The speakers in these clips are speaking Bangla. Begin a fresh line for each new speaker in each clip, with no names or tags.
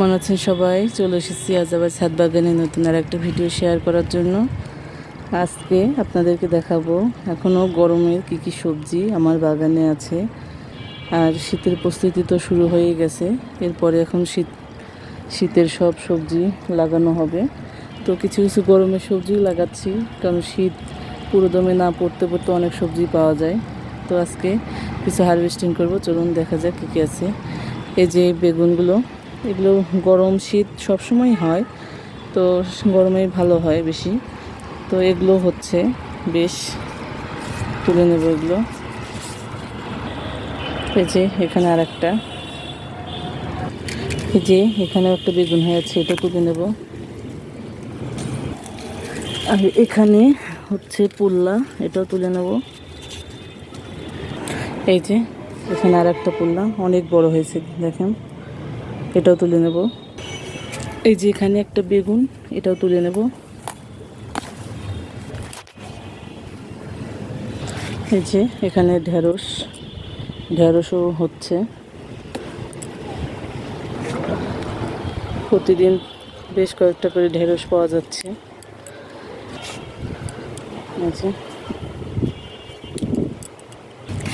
কেমন আছেন সবাই? চলে এসেছি আজ আবার ছাদ বাগানে নতুন আর একটা ভিডিও শেয়ার করার জন্য। আজকে আপনাদেরকে দেখাবো এখনও গরমের কি কি সবজি আমার বাগানে আছে। আর শীতের প্রস্তুতি তো শুরু হয়ে গেছে। এরপরে এখন শীত, শীতের সব সবজি লাগানো হবে। তো কিছু কিছু গরমের সবজি লাগাচ্ছি, কারণ শীত পুরো দমে না পড়তে পড়তে অনেক সবজি পাওয়া যায়। তো আজকে কিছু হারভেস্টিং করব, চলুন দেখা যাক কী কী আছে। এই যে বেগুনগুলো এগুলো গরম শীত সবসময় হয়। তো গরমেই ভালো হয় বেশি। তো এগুলো হচ্ছে, বেশ তুলে নেব এগুলো। এই যে এখানে আর একটা এই যে এখানে একটা বেগুন হয়ে আছে, এটা তুলে নেব। আর এখানে হচ্ছে পুল্লা, এটাও তুলে নেব। এই যে এখানে আর একটা পুল্লা, অনেক বড় হয়েছে, দেখেন। এটাও তুলে নেব। এই যে এখানে একটা বেগুন, এটাও তুলে নেব। এই যে এখানে ঢেঁড়স, ঢেঁড়সও হচ্ছে। প্রতিদিন বেশ কয়েকটা করে ঢেঁড়স পাওয়া যাচ্ছে।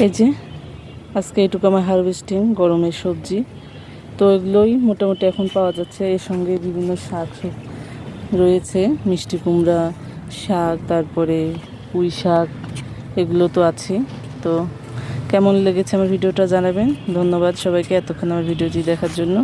এই যে। আজকে এটুকু আমার হারভেস্টিং গরমের সবজি। তো এগুলোই মোটামুটি এখন পাওয়া যাচ্ছে। এর সঙ্গে বিভিন্ন শাক রয়েছে। মিষ্টি কুমড়া শাক, তারপরে পুঁই শাক, এগুলো তো আছে। তো কেমন লেগেছে আমার ভিডিওটা জানাবেন। ধন্যবাদ সবাইকে এতক্ষণ আমার ভিডিওটি দেখার জন্য।